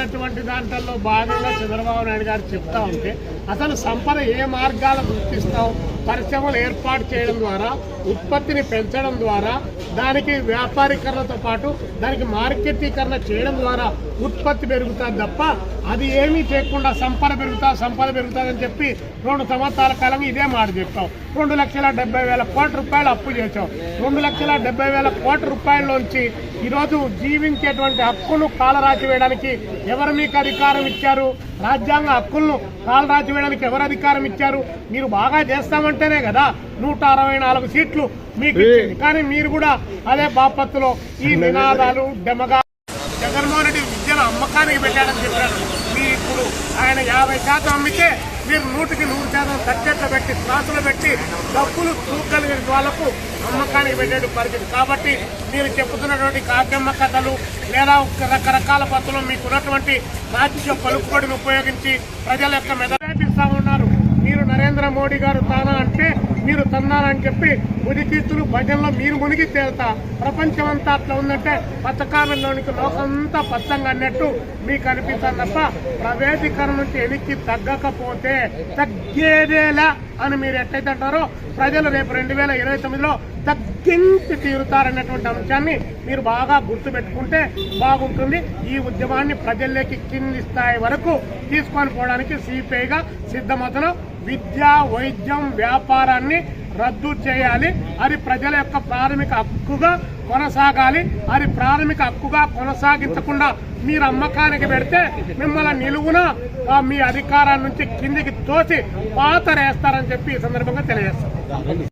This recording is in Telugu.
చేసినటువంటి దాంట్లో భాగంగా చంద్రబాబు నాయుడు గారు చెప్తా ఉంటే అసలు సంపద ఏ మార్గాలు గుర్తిస్తాం పరిశ్రమలు ఏర్పాటు చేయడం ద్వారా ఉత్పత్తిని పెంచడం ద్వారా దానికి వ్యాపారీకరణతో పాటు దానికి మార్కెటీకరణ చేయడం ద్వారా ఉత్పత్తి పెరుగుతుంది తప్ప అది ఏమీ చేయకుండా సంపద పెరుగుతా సంపద పెరుగుతుందని చెప్పి రెండు సంవత్సరాల కాలం ఇదే మాట చెప్తాం రెండు లక్షల డెబ్బై వేల కోట్ల రూపాయలు అప్పు చేసాం రెండు లక్షల డెబ్బై వేల కోట్ల రూపాయల్లోంచి ఈరోజు జీవించేటువంటి హక్కును కాలరాచి వేయడానికి ఎవరు మీకు అధికారం ఇచ్చారు? రాజ్యాంగ హక్కులను కాలరాచి వేయడానికి ఎవరు అధికారం ఇచ్చారు? మీరు బాగా చేస్తామంటేనే కదా నూట అరవై నాలుగు సీట్లు మీకు కానీ మీరు కూడా అదే బాపత్తులో ఈ నినాదాలు డెమగా జగన్మోహన్ రెడ్డి విద్యను అమ్మకానికి పెట్టాడని చెప్పాడు మీరు ఇప్పుడు ఆయన యాభై శాతం అమ్మితే మీరు నూటికి నూరు తగ్గట్లు పెట్టి క్లాసులు పెట్టి డబ్బులు తూగలిగిన వాళ్ళకు అమ్మకానికి పెట్టే పరిస్థితి. కాబట్టి మీరు చెప్పుతున్నటువంటి కాకెమ్మ కథలు లేదా రకరకాల పద్ధతులు మీకున్నటువంటి రాజకీయ పలుకుబడిని ఉపయోగించి ప్రజల యొక్క మెదపిస్తా ఉన్నారు. మీరు నరేంద్ర మోడీ గారు తానా అంటే మీరు తన్నారని చెప్పి ఉదికీర్తులు భజనలో మీరు మునిగి తేలుతా. ప్రపంచం అంతా అట్లా ఉందంటే పచ్చకామెల్లోనికి లోకంతా పచ్చంగా అన్నట్టు మీకు అనిపిస్తుంది తప్ప ప్రవేశీకరణ నుంచి ఎనికి తగ్గకపోతే తగ్గేదేలా అని మీరు ఎట్లయితే అంటారో ప్రజలు రేపు రెండు వేల ఇరవై తొమ్మిదిలో తగ్గించి తీరుతారన్నటువంటి అంశాన్ని మీరు బాగా గుర్తుపెట్టుకుంటే బాగుంటుంది. ఈ ఉద్యమాన్ని ప్రజల్లోకి కింది స్థాయి వరకు తీసుకొని పోవడానికి సిపిఐగా సిద్ధమవుతున్నాం విద్య వైద్యం వ్యాపారాన్ని రద్దు చేయాలి. అది ప్రజల యొక్క ప్రాథమిక హక్కుగా కొనసాగాలి. అది ప్రాథమిక హక్కుగా కొనసాగించకుండా మీరు అమ్మకానికి పెడితే మిమ్మల్ని నిలువున ఆ మీ అధికారాల నుంచి కిందికి తోసి పాతరేస్తారని చెప్పి ఈ సందర్భంగా తెలియజేస్తాను